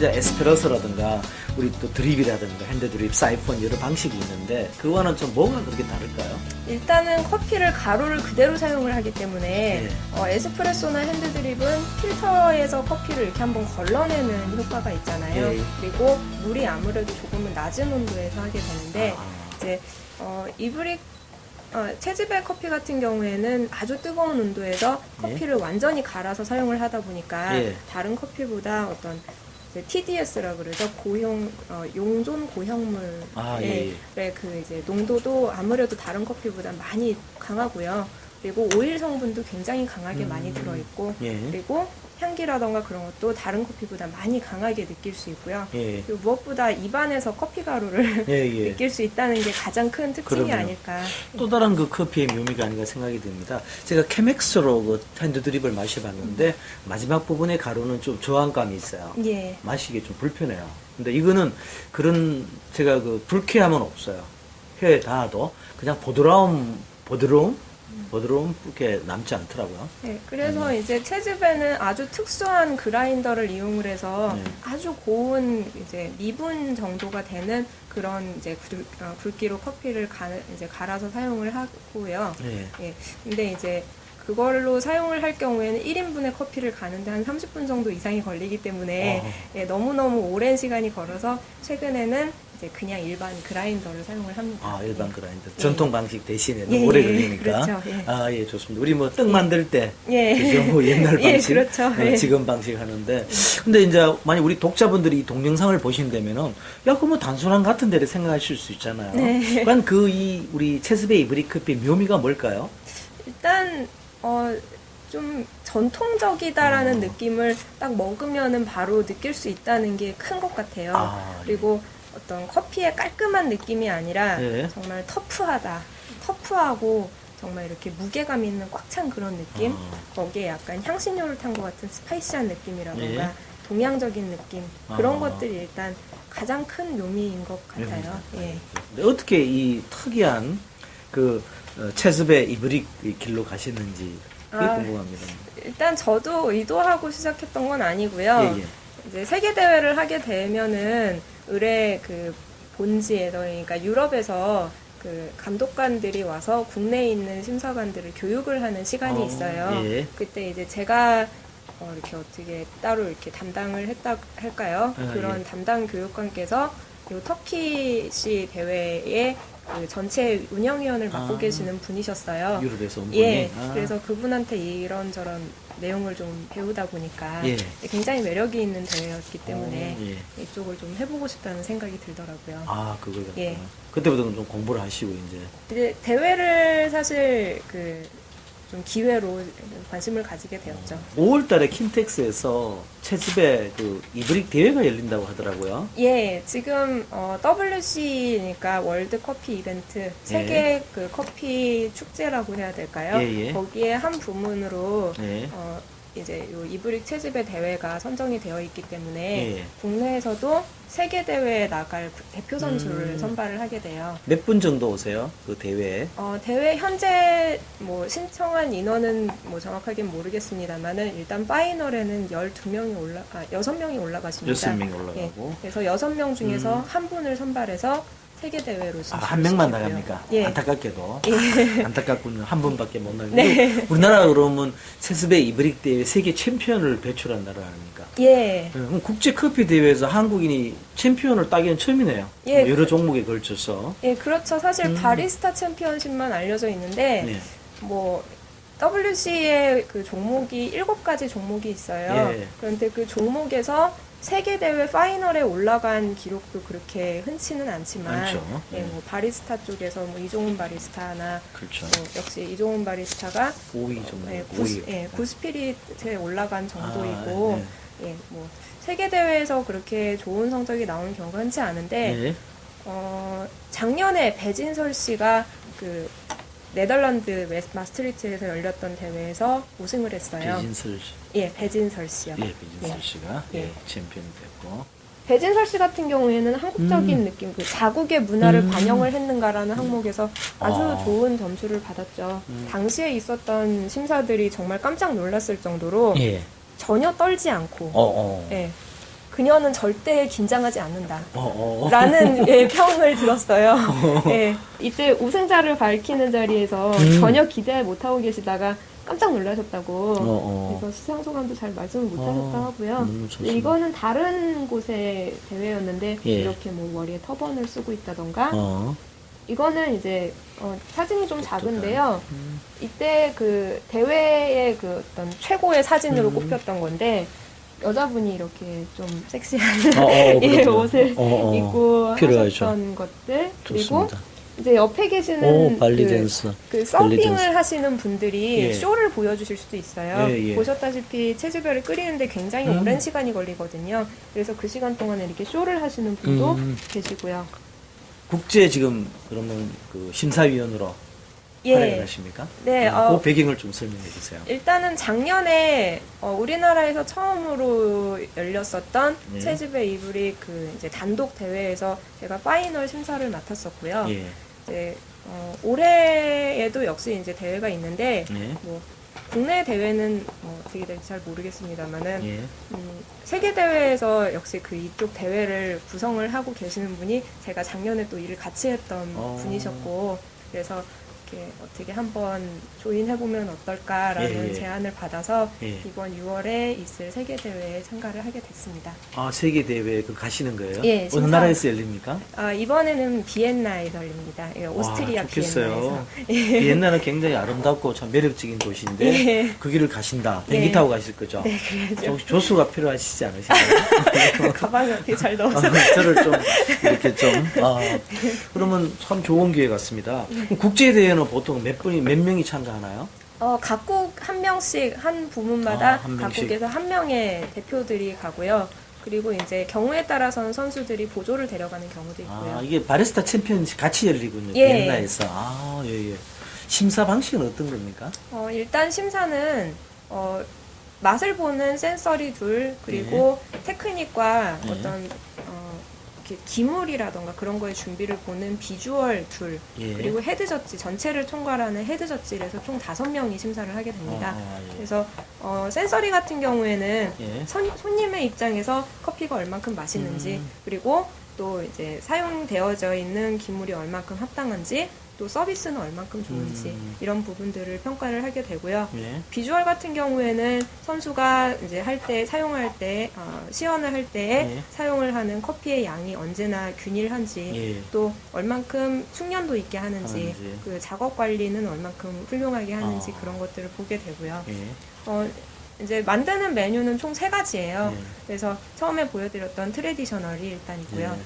이제 에스프레소라든가 우리 또 드립이라든가 핸드 드립, 사이폰 여러 방식이 있는데 그거는 좀 뭐가 그렇게 다를까요? 일단은 커피를 가루를 그대로 사용을 하기 때문에 네. 어, 에스프레소나 핸드 드립은 필터에서 커피를 이렇게 한번 걸러내는 효과가 있잖아요. 네. 그리고 물이 아무래도 조금은 낮은 온도에서 하게 되는데 아, 이제 어, 이브릭 어, 채즙의 커피 같은 경우에는 아주 뜨거운 온도에서 예. 커피를 완전히 갈아서 사용을 하다 보니까 예. 다른 커피보다 어떤 TDS라 그래서 고형 어, 용존 고형물의 아, 예, 예. 그 이제 농도도 아무래도 다른 커피보다 많이 강하고요. 그리고 오일 성분도 굉장히 강하게 음. 많이 들어 있고 예. 그리고 향기라던가 그런 것도 다른 커피보다 많이 강하게 느낄 수 있고요. 예. 그리고 무엇보다 입안에서 커피 가루를 예, 예. 느낄 수 있다는 게 가장 큰 특징이 그럼요. 아닐까. 또 다른 그 커피의 묘미가 아닌가 생각이 듭니다. 제가 케맥스로 그 핸드 드립을 마셔봤는데 마지막 부분의 가루는 좀 저항감이 있어요. 예. 마시기 좀 불편해요. 근데 이거는 그런 제가 그 불쾌함은 없어요. 혀에 닿아도 그냥 보드라움, 보드러움, 보드러움 그렇게 남지 않더라고요. 네, 그래서 음. 이제 채즙에는 아주 특수한 그라인더를 이용을 해서 네. 아주 고운 이제 미분 정도가 되는 그런 이제 굵, 어, 굵기로 커피를 가, 이제 갈아서 사용을 하고요. 네. 예. 근데 이제 그걸로 사용을 할 경우에는 1인분의 커피를 가는데 한 30분 정도 이상이 걸리기 때문에 어. 예, 너무너무 오랜 시간이 걸어서 최근에는 이제 그냥 일반 그라인더를 사용을 합니다. 아, 일반 예. 그라인더. 예. 전통 방식 대신에 예, 오래 예, 걸리니까. 그렇죠, 예. 아, 예, 좋습니다. 우리 뭐 떡 만들 때 예. 그죠? 뭐 옛날 예, 방식, 그렇죠. 어, 예. 지금 방식 하는데, 근데 이제 만약 우리 독자분들이 이 동영상을 보신다면은, 야, 그뭐 단순한 같은 데를 생각하실 수 있잖아요. 네. 그러니까 그이 우리 체스베이 브릭 커피 묘미가 뭘까요? 일단 어, 좀 전통적이다라는 어. 느낌을 딱 먹으면은 바로 느낄 수 있다는 게 큰 것 같아요. 아, 그리고 어떤 커피의 깔끔한 느낌이 아니라 예. 정말 터프하다, 터프하고 정말 이렇게 무게감 있는 꽉 찬 그런 느낌. 어. 거기에 약간 향신료를 탄 것 같은 스파이시한 느낌이라던가 예. 동양적인 느낌 그런 아. 것들이 일단 가장 큰 묘미인 것 같아요. 예. 근데 어떻게 이 특이한 그 어, 체스베 이브릭 이 길로 가시는지 그게 아. 궁금합니다. 일단 저도 의도하고 시작했던 건 아니고요. 예, 예. 이제 세계 대회를 하게 되면은 의뢰 그 본지에 그러니까 유럽에서 그 감독관들이 와서 국내에 있는 심사관들을 교육을 하는 시간이 어, 있어요. 예. 그때 이제 제가 어, 이렇게 어떻게 따로 이렇게 담당을 했다 할까요? 아, 그런 예. 담당 교육관께서 요 터키시 대회의 그 전체 운영위원을 맡고 아. 계시는 분이셨어요. 유럽에서 온 분이. 예, 아. 그래서 그분한테 이런저런 내용을 좀 배우다 보니까 예. 굉장히 매력이 있는 대회였기 때문에 어, 예. 이쪽을 좀 해보고 싶다는 생각이 들더라고요. 아, 그걸. 예. 그때부터는 좀 공부를 하시고 이제. 이제 대회를 사실 그 좀 기회로 관심을 가지게 되었죠. 5월 달에 킨텍스에서 체즈베 그 이브릭 대회가 열린다고 하더라고요. 예, 지금 어, WC니까 월드 커피 이벤트 세계 그 커피 축제라고 해야 될까요? 예, 예. 거기에 한 부문으로 네. 어, 이제 요 이브릭 채집의 대회가 선정이 되어 있기 때문에 예. 국내에서도 세계 대회에 나갈 구- 대표 선수를 음. 선발을 하게 돼요. 몇 분 정도 오세요? 그 대회에? 어, 대회 현재 뭐 신청한 인원은 뭐 정확하게 모르겠습니다만은 일단 파이널에는 12명이 올라 아 6명이 올라가십니다. 여섯 명이 예, 올라가고. 그래서 6명 중에서 음. 한 분을 선발해서 세계 대회로 아, 한 명만 시키고요. 나갑니까? 예. 안타깝게도. 예. 안타깝군요. 한 분밖에 못 나가고. 네. 우리나라 그러면 체스베 이브릭 대회 세계 챔피언을 배출한 나라 아닙니까? 예. 예, 그럼 국제 커피 대회에서 한국인이 챔피언을 따기는 처음이네요. 예, 뭐 여러 종목에 걸쳐서. 예, 그렇죠. 사실 음. 바리스타 챔피언십만 알려져 있는데 네. 뭐 WC의 그 종목이 일곱 가지 종목이 있어요. 예. 그런데 그 종목에서 세계 대회 파이널에 올라간 기록도 그렇게 흔치는 않지만, 많죠. 예, 예. 뭐 바리스타 쪽에서 뭐 이종훈 바리스타나 그렇죠. 뭐 역시 이종훈 바리스타가 5위 정도. 예, 5위. 구스, 예, 구스피릿에 올라간 정도이고, 아, 예, 뭐 세계 대회에서 그렇게 좋은 성적이 나오는 경우가 흔치 않은데. 네. 어, 작년에 배진설 씨가 그 네덜란드 마스트리트에서 열렸던 대회에서 우승을 했어요. 배진설 씨. 예, 배진설 씨요. 예, 배진설 예. 씨가 예. 예, 챔피언이 됐고. 배진설 씨 같은 경우에는 한국적인 음. 느낌, 그 자국의 문화를 음. 반영을 했는가라는 항목에서 아주 아. 좋은 점수를 받았죠. 음. 당시에 있었던 심사들이 정말 깜짝 놀랐을 정도로 예. 전혀 떨지 않고, 어, 어. 예, 그녀는 절대 긴장하지 않는다. 어, 어. 라는 예, 평을 들었어요. 예, 이때 우승자를 밝히는 자리에서 음. 전혀 기대 못하고 계시다가 깜짝 놀라셨다고. 어, 어. 그래서 시상 소감도 잘 말씀을 못하셨다 어, 하고요. 음, 좋습니다. 이거는 다른 곳의 대회였는데 예. 이렇게 뭐 머리에 터번을 쓰고 있다던가 어. 이거는 이제 어, 사진이 좀 작은데요. 음. 이때 그 대회의 그 어떤 최고의 사진으로 음. 꼽혔던 건데 여자분이 이렇게 좀 섹시한 어, 어, 예. 옷을 어, 어. 입고 필요하죠. 하셨던 것들 그리고 좋습니다. 이제 옆에 계시는 오, 그. 그. 서빙을 하시는 분들이 예. 쇼를 보여주실 수도 있어요. 예, 예. 보셨다시피 체즈별을 끓이는데 굉장히 음. 오랜 시간이 걸리거든요. 그래서 그 시간 동안에 이렇게 쇼를 하시는 분도 음. 계시고요. 국제 지금 그러면 그 심사위원으로 예. 활약을 하십니까? 네, 음, 어, 그 배경을 좀 설명해 주세요. 일단은 작년에 어, 우리나라에서 처음으로 열렸었던 네. 체즈베 이불이 그 이제 단독 대회에서 제가 파이널 심사를 맡았었고요. 예. 이제 어, 올해에도 역시 이제 대회가 있는데 예. 뭐 국내 대회는 뭐 어떻게 될지 잘 모르겠습니다만은 예. 음, 세계 대회에서 역시 그 이쪽 대회를 구성을 하고 계시는 분이 제가 작년에 또 일을 같이 했던 어. 분이셨고 그래서 이렇게 어떻게 한번 조인해보면 어떨까라는 예, 예. 제안을 받아서 예. 이번 6월에 있을 세계 대회에 참가를 하게 됐습니다. 아, 세계 대회 그 가시는 거예요? 예, 어느 심사- 나라에서 열립니까? 아, 이번에는 비엔나에서 열립니다. 예, 오스트리아 와, 좋겠어요. 비엔나에서. 옛날은 굉장히 아름답고 참 매력적인 도시인데 예. 그 길을 가신다. 비행기 네. 타고 가실 거죠? 네, 그래야죠. 혹시 조수가 필요하시지 않으신가요? 가방을 어떻게 잘 넣어서. 아, 저를 좀 이렇게 좀 아, 그러면 참 좋은 기회 같습니다. 그럼 국제 대회는 보통 몇 분이 몇 명이 참가하나요? 어, 각국 한 명씩 한 부문마다 아, 한 명씩. 각국에서 한 명의 대표들이 가고요. 그리고 이제 경우에 따라서는 선수들이 보조를 데려가는 경우도 있고요. 아, 이게 바리스타 챔피언십 같이 열리군요. 예. 비엔나에서. 아, 예, 예. 심사 방식은 어떤 겁니까? 어, 일단 심사는 어, 맛을 보는 센서리 둘 그리고 테크닉과 네. 어떤 어, 이렇게 기물이라던가 그런 거에 준비를 보는 비주얼 둘 예. 그리고 헤드 저지 전체를 총괄하는 헤드 저지에서 총 다섯 명이 심사를 하게 됩니다. 아, 예. 그래서 어, 센서리 같은 경우에는 예. 선- 손님의 입장에서 커피가 얼만큼 맛있는지 음. 그리고 또 이제 사용되어져 있는 기물이 얼만큼 합당한지 또 서비스는 얼만큼 좋은지 음. 이런 부분들을 평가를 하게 되고요. 예. 비주얼 같은 경우에는 선수가 이제 할 때 사용할 때 어, 시연을 할 때에 네. 사용을 하는 커피의 양이 언제나 균일한지 예. 또 얼만큼 숙련도 있게 하는지, 하는지. 그 작업 관리는 얼만큼 훌륭하게 하는지 아. 그런 것들을 보게 되고요. 예. 어, 이제 만드는 메뉴는 총 세 가지예요. 예. 그래서 처음에 보여드렸던 트레디셔널이 일단 있고요. 예.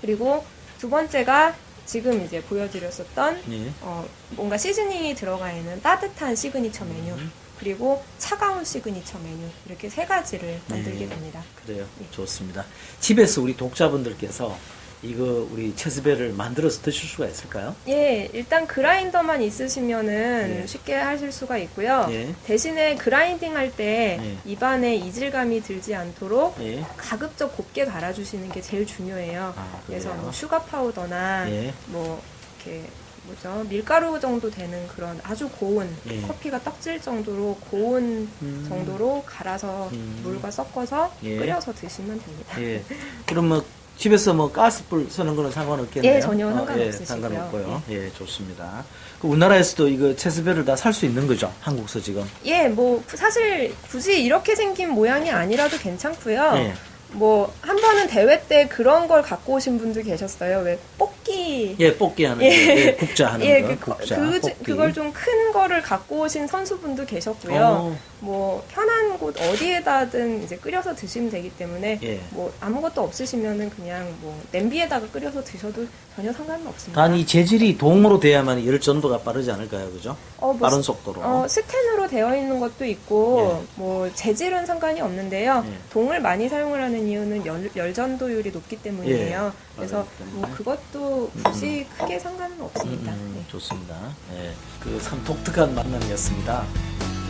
그리고 두 번째가 지금 이제 보여드렸었던 예. 어, 뭔가 시즈닝이 들어가 있는 따뜻한 시그니처 메뉴 음. 그리고 차가운 시그니처 메뉴 이렇게 세 가지를 만들게 네. 됩니다. 그래요. 좋습니다. 집에서 우리 독자분들께서 이거 우리 체스벨을 만들어서 드실 수가 있을까요? 예, 일단 그라인더만 있으시면은 예. 쉽게 하실 수가 있고요. 예. 대신에 그라인딩 할 때 예. 입안에 이질감이 들지 않도록 예. 가급적 곱게 갈아주시는 게 제일 중요해요. 아, 그래서? 뭐 슈가 파우더나 예. 뭐 이렇게 뭐죠 밀가루 정도 되는 그런 아주 고운 예. 커피가 떡질 정도로 고운 음. 정도로 갈아서 음. 물과 섞어서 예. 끓여서 드시면 됩니다. 예. 그럼 뭐 집에서 뭐 가스불 쓰는 거는 상관없겠네요. 예, 전혀 어, 상관없으시고요. 예, 상관없고요. 예, 좋습니다. 그 우리나라에서도 이거 체스벨을 다 살 수 있는 거죠? 한국서 지금. 예, 뭐 사실 굳이 이렇게 생긴 모양이 아니라도 괜찮고요. 예. 뭐 한 번은 대회 때 그런 걸 갖고 오신 분도 계셨어요. 왜 뽑기 예, 뽑기 하는 예. 거. 예, 국자 하는 예, 거. 그, 국자. 그, 뽑기. 그걸 좀 큰 거를 갖고 오신 선수분도 계셨고요. 어, 뭐 편한 곳 어디에다든 이제 끓여서 드시면 되기 때문에 예. 뭐 아무것도 없으시면은 그냥 뭐 냄비에다가 끓여서 드셔도 전혀 상관은 없습니다. 단 이 재질이 동으로 돼야만 열 전도가 빠르지 않을까요? 그죠? 어, 뭐 빠른 스- 속도로. 어, 스텐으로 되어 있는 것도 있고 뭐 재질은 상관이 없는데요. 예. 동을 많이 사용을 하는 이유는 열, 열전도율이 높기 때문이에요. 예, 그래서. 뭐 그것도 굳이 크게 상관은 없습니다. 음, 네. 좋습니다. 예, 그참 독특한 만남이었습니다.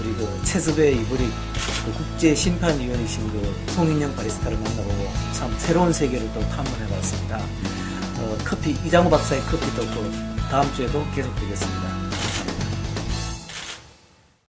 우리 그 체스베 이브리 그 국제 심판위원이신 그 송인영 바리스타를 만나보고 참 새로운 세계를 또 탐험해봤습니다. 어, 커피 이장우 박사의 커피 토크 다음 주에도 계속되겠습니다.